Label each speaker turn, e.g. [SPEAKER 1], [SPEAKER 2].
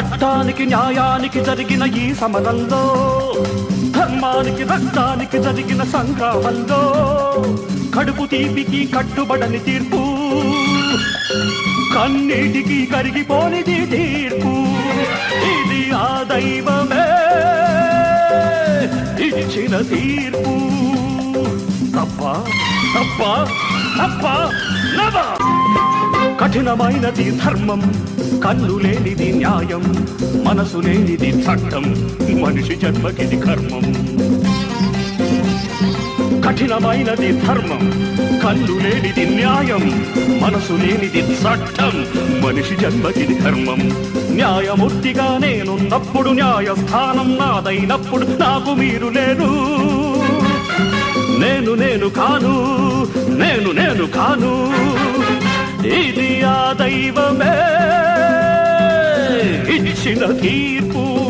[SPEAKER 1] చట్టానికి న్యాయానికి జరిగిన ఈ సమరంలో ధర్మానికి రక్తానికి జరిగిన సంగ్రామంలో కడుపు తీపికి కట్టుబడని తీర్పు కన్నీటికి కరిగిపోనిది తీర్పు. ఇది ఆ దైవమే ఇచ్చిన తీర్పు. తప్ప తప్ప తప్ప కఠినమైనది ధర్మం కన్ను లేనిది న్యాయం మనసు లేనిది చట్టం మనిషి జన్మకిది కర్మం. కఠినమైనది ధర్మం కన్ను లేనిది న్యాయం మనసు లేనిది చట్టం మనిషి జన్మకిది ధర్మం న్యాయమూర్తిగా నేనున్నప్పుడు న్యాయస్థానం నాదైనప్పుడు నాకు మీరు లేరు. నేను నేను కాను నేను నేను కాను. ఈ దైవమే. ఇచ్చిన తీర్పు